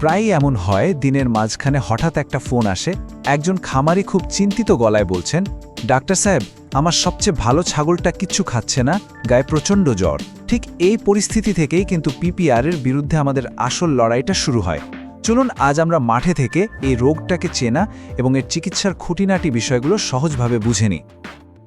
প্রায়ই এমন হয়, দিনের মাঝখানে হঠাৎ একটা ফোন আসে, একজন খামারি খুব চিন্তিত গলায় বলছেন, ডাক্তার সাহেব, আমার সবচেয়ে ভালো ছাগলটা কিচ্ছু খাচ্ছে না, গায়ে প্রচণ্ড জ্বর। ঠিক এই পরিস্থিতি থেকেই কিন্তু পিপিআর এর বিরুদ্ধে আমাদের আসল লড়াইটা শুরু হয়। চলুন, আজ আমরা মাঠে থেকে এই রোগটাকে চেনা এবং এর চিকিৎসার খুঁটিনাটি বিষয়গুলো সহজভাবে বুঝে নিই।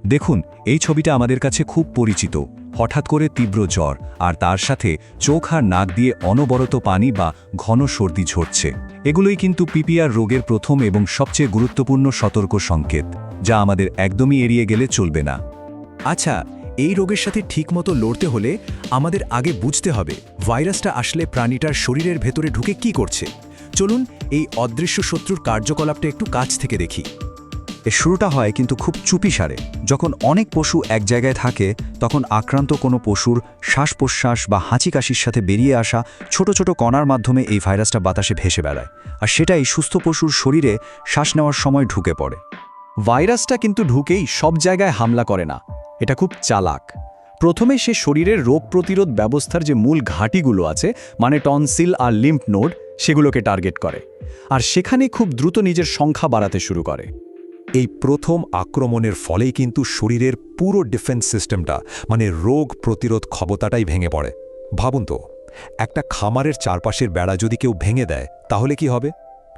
দেখুন, এই ছবিটা আমাদের কাছে খুব পরিচিত। হঠাৎ করে তীব্র জ্বর আর তার সাথে চোখ আর নাক দিয়ে অনবরত পানি বা ঘন সর্দি ঝরছে। এগুলোই কিন্তু পিপিআর রোগের প্রথম এবং সবচেয়ে গুরুত্বপূর্ণ সতর্ক সংকেত, যা আমাদের একদমই এড়িয়ে গেলে চলবে না। আচ্ছা এই রোগের সাথে ঠিকমতো লড়তে হলে আমাদের আগে বুঝতে হবে, ভাইরাসটা আসলে প্রাণীটার শরীরের ভেতরে ঢুকে কি করছে। চলুন এই অদৃশ্য শত্রুর কার্যকলাপটা একটু কাছ থেকে দেখি। এর শুরুটা হয় কিন্তু খুব চুপিসারে যখন অনেক পশু এক জায়গায় থাকে, তখন আক্রান্ত কোনো পশুর শ্বাস প্রশ্বাস বা হাঁচি কাশির সাথে বেরিয়ে আসা ছোট ছোট কণার মাধ্যমে এই ভাইরাসটা বাতাসে ভেসে বেড়ায়। আর সেটাই সুস্থ পশুর শরীরে শ্বাস নেওয়ার সময় ঢুকে পড়ে। ভাইরাসটা কিন্তু ঢুকেই সব জায়গায় হামলা করে না। এটা খুব চালাক। প্রথমে সে শরীরের রোগ প্রতিরোধ ব্যবস্থার যে মূল ঘাঁটিগুলো আছে মানে টনসিল আর লিম্ফ নোড, সেগুলোকে টার্গেট করে। আর সেখানে খুব দ্রুত নিজের সংখ্যা বাড়াতে শুরু করে। এই প্রথম আক্রমণের ফলেই কিন্তু শরীরের পুরো ডিফেন্স সিস্টেমটা মানে রোগ প্রতিরোধ ক্ষমতাটাই ভেঙে পড়ে। ভাবুন তো, একটা খামারের চারপাশের বেড়া যদি কেউ ভেঙে দেয়, তাহলে কি হবে?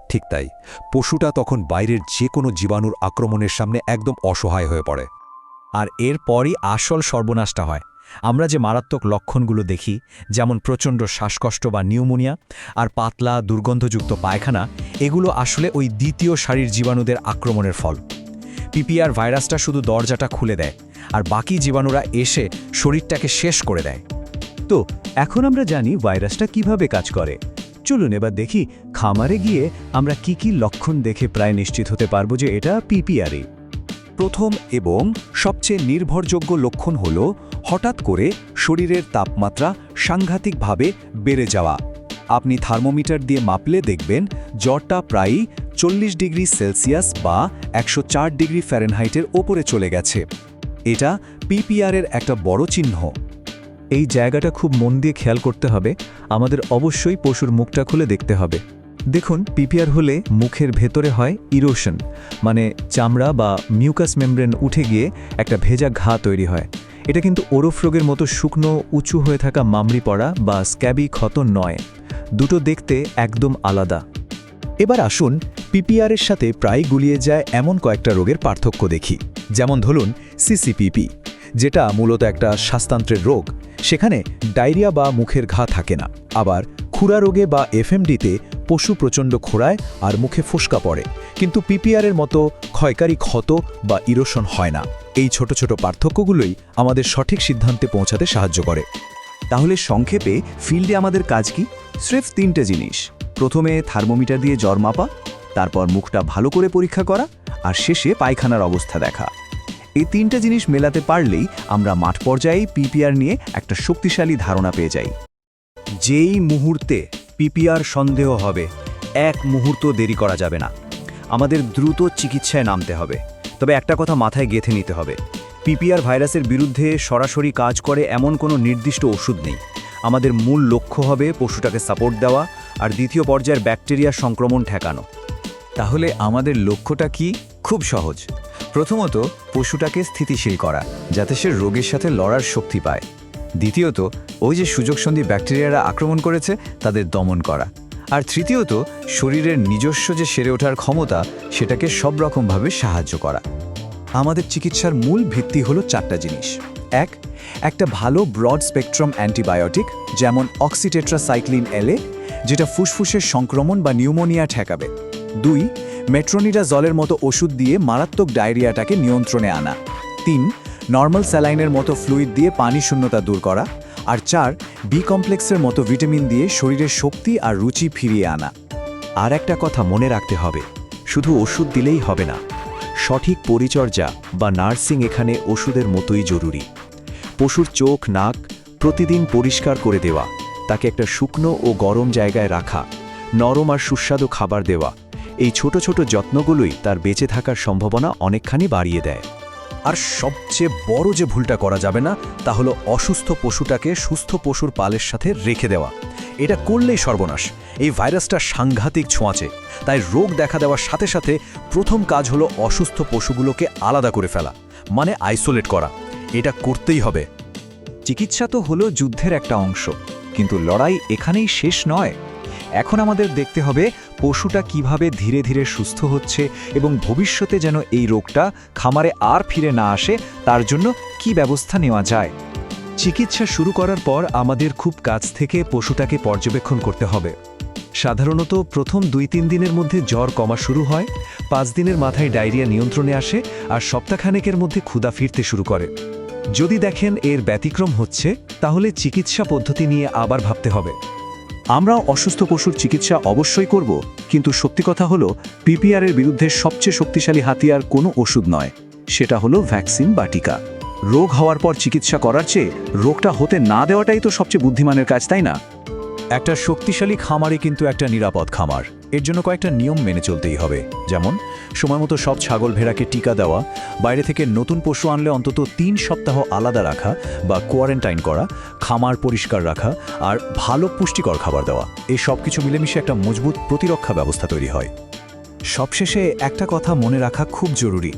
ঠিক তাই, পশুটা তখন বাইরের যে কোনো জীবাণুর আক্রমণের সামনে একদম অসহায় হয়ে পড়ে। আর এরপরই আসল সর্বনাশটা হয়। আমরা যে মারাত্মক লক্ষণগুলো দেখি, যেমন প্রচণ্ড শ্বাসকষ্ট বা নিউমোনিয়া আর পাতলা, দুর্গন্ধযুক্ত পায়খানা, এগুলো আসলে ওই দ্বিতীয় সারির জীবাণুদের আক্রমণের ফল। পিপিআর ভাইরাসটা শুধু দরজাটা খুলে দেয় আর বাকি জীবাণুরা এসে শরীরটাকে শেষ করে দেয়। তো, এখন আমরা জানি ভাইরাসটা কীভাবে কাজ করে। চলুন এবার দেখি খামারে গিয়ে আমরা কি কি লক্ষণ দেখে প্রায় নিশ্চিত হতে পারব যে এটা পিপিআরই। প্রথম এবং সবচেয়ে নির্ভরযোগ্য লক্ষণ হল হঠাৎ করে শরীরের তাপমাত্রা সাংঘাতিকভাবে বেড়ে যাওয়া। আপনি থার্মোমিটার দিয়ে মাপলে দেখবেন জ্বরটা প্রায়ই চল্লিশ ডিগ্রি সেলসিয়াস বা একশো চার ডিগ্রি ফ্যারেনহাইটের ওপরে চলে গেছে। এটা পিপিআরের একটা বড় চিহ্ন। এই জায়গাটা খুব মন দিয়ে খেয়াল করতে হবে। আমাদের অবশ্যই পশুর মুখটা খুলে দেখতে হবে। দেখুন, পিপিআর হলে মুখের ভেতরে হয় ইরোশন মানে চামড়া বা মিউকাস মেমব্রেন উঠে গিয়ে একটা ভেজা ঘা তৈরি হয়। এটা কিন্তু ওরফ রোগের মতো শুকনো, উঁচু হয়ে থাকা মামড়ি পড়া বা স্ক্যাবি ক্ষত নয়। দুটো দেখতে একদম আলাদা। এবার আসুন পিপিআরের সাথে প্রায় গুলিয়ে যায় এমন কয়েকটা রোগের পার্থক্য দেখি। যেমন ধরুন সিসিপিপি যেটা মূলত একটা শ্বাসতন্ত্রের রোগ। সেখানে ডায়রিয়া বা মুখের ঘা থাকে না। আবার খুরা রোগে বা এফএমডিতে পশু প্রচণ্ড খোড়ায় আর মুখে ফোসকা পড়ে। কিন্তু পিপিআরের মতো ক্ষয়কারী ক্ষত বা ইরোশন হয় না। এই ছোট ছোট পার্থক্যগুলোই আমাদের সঠিক সিদ্ধান্তে পৌঁছাতে সাহায্য করে। তাহলে সংক্ষেপে ফিল্ডে আমাদের কাজ কি? স্রেফ তিনটে জিনিস। প্রথমে থার্মোমিটার দিয়ে জ্বর মাপা, তারপর মুখটা ভালো করে পরীক্ষা করা, আর শেষে পায়খানার অবস্থা দেখা। এই তিনটে জিনিস মেলাতে পারলেই আমরা মাঠ পর্যায়েই পিপিআর নিয়ে একটা শক্তিশালী ধারণা পেয়ে যাই। যেই মুহূর্তে পিপিআর সন্দেহ হবে। এক মুহূর্ত দেরি করা যাবে না। আমাদের দ্রুত চিকিৎসায় নামতে হবে। তবে একটা কথা মাথায় গেঁথে নিতে হবে। পিপিআর ভাইরাসের বিরুদ্ধে সরাসরি কাজ করে এমন কোনো নির্দিষ্ট ওষুধ নেই। আমাদের মূল লক্ষ্য হবে পশুটাকে সাপোর্ট দেওয়া আর দ্বিতীয় পর্যায়ের ব্যাকটেরিয়া সংক্রমণ ঠেকানো। তাহলে আমাদের লক্ষ্যটা কি? খুব সহজ। প্রথমত, পশুটাকে স্থিতিশীল করা, যাতে সে রোগের সাথে লড়ার শক্তি পায়। দ্বিতীয়ত, ওই যে সুযোগসন্ধি ব্যাকটেরিয়ারা আক্রমণ করেছে, তাদের দমন করা। আর তৃতীয়ত, শরীরের নিজস্ব যে সেরে ওঠার ক্ষমতা, সেটাকে সব রকমভাবে সাহায্য করা। আমাদের চিকিৎসার মূল ভিত্তি হলো চারটা জিনিস। এক, একটা ভালো ব্রড স্পেকট্রাম অ্যান্টিবায়োটিক, যেমন অক্সিটেট্রাসাইক্লিন এলে যেটা ফুসফুসের সংক্রমণ বা নিউমোনিয়া ঠেকাবে। দুই মেট্রোনিডা জলের মতো ওষুধ দিয়ে মারাত্মক ডায়রিয়াটাকে নিয়ন্ত্রণে আনা। তিন নর্মাল স্যালাইনের মতো ফ্লুইড দিয়ে পানি শূন্যতা দূর করা আর চার, বি কমপ্লেক্সের মতো ভিটামিন দিয়ে শরীরের শক্তি আর রুচি ফিরিয়ে আনা। আর একটা কথা মনে রাখতে হবে, শুধু ওষুধ দিলেই হবে না। সঠিক পরিচর্যা বা নার্সিং এখানে ওষুধের মতোই জরুরি। পশুর চোখ, নাক প্রতিদিন পরিষ্কার করে দেওয়া, তাকে একটা শুকনো ও গরম জায়গায় রাখা, নরম আর সুস্বাদু খাবার দেওয়া, এই ছোট ছোট যত্নগুলোই তার বেঁচে থাকার সম্ভাবনা অনেকখানি বাড়িয়ে দেয়। আর সবচেয়ে বড় যে ভুলটা করা যাবে না, তা হলো অসুস্থ পশুটাকে সুস্থ পশুর পালের সাথে রেখে দেওয়া। এটা করলেই সর্বনাশ। এই ভাইরাসটা সাংঘাতিক ছোঁয়াচে। তাই রোগ দেখা দেওয়ার সাথে সাথে প্রথম কাজ হলো অসুস্থ পশুগুলোকে আলাদা করে ফেলা মানে আইসোলেট করা। এটা করতেই হবে। চিকিৎসা তো হলো যুদ্ধের একটা অংশ, কিন্তু লড়াই এখানেই শেষ নয়। এখন আমাদের দেখতে হবে পশুটা কীভাবে ধীরে ধীরে সুস্থ হচ্ছে এবং ভবিষ্যতে যেন এই রোগটা খামারে আর ফিরে না আসে, তার জন্য কি ব্যবস্থা নেওয়া যায়? চিকিৎসা শুরু করার পর আমাদের খুব কাছ থেকে পশুটাকে পর্যবেক্ষণ করতে হবে। সাধারণত প্রথম দুই তিন দিনের মধ্যে জ্বর কমা শুরু হয়, পাঁচ দিনের মাথায় ডায়রিয়া নিয়ন্ত্রণে আসে আর সপ্তাহখানেকের মধ্যে ক্ষুদা ফিরতে শুরু করে। যদি দেখেন এর ব্যতিক্রম হচ্ছে, তাহলে চিকিৎসা পদ্ধতি নিয়ে আবার ভাবতে হবে। আমরা অসুস্থ পশুর চিকিৎসা অবশ্যই করব, কিন্তু সত্যি কথা হলো পিপিআর এর বিরুদ্ধে সবচেয়ে শক্তিশালী হাতিয়ার কোনো ওষুধ নয়, সেটা হলো ভ্যাকসিন বা টিকা। রোগ হওয়ার পর চিকিৎসা করার চেয়ে রোগটা হতে না দেওয়াটাই তো সবচেয়ে বুদ্ধিমানের কাজ, তাই না? একটা শক্তিশালী খামারই কিন্তু একটা নিরাপদ খামার। এর জন্য কয়েকটা নিয়ম মেনে চলতেই হবে। যেমন সময়মতো সব ছাগল ভেড়াকে টিকা দেওয়া, বাইরে থেকে নতুন পশু আনলে অন্তত তিন সপ্তাহ আলাদা রাখা বা কোয়ারেন্টাইন করা, খামার পরিষ্কার রাখা আর ভালো পুষ্টিকর খাবার দেওয়া। এই সব কিছু মিলেমিশে একটা মজবুত প্রতিরক্ষা ব্যবস্থা তৈরি হয়। সবশেষে একটা কথা মনে রাখা খুব জরুরি।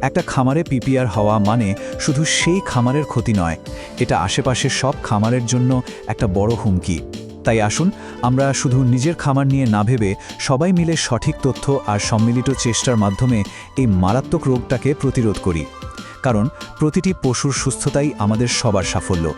একটা খামারে পিপিআর হওয়া মানে শুধু সেই খামারের ক্ষতি নয়, এটা আশেপাশের সব খামারের জন্য একটা বড় হুমকি। তাই আসুন, আমরা শুধু নিজের খামার নিয়ে না ভেবে সবাই মিলে সঠিক তথ্য আর সম্মিলিত চেষ্টার মাধ্যমে এই মারাত্মক রোগটাকে প্রতিরোধ করি। কারণ প্রতিটি পশুর সুস্থতাই আমাদের সবার সাফল্য।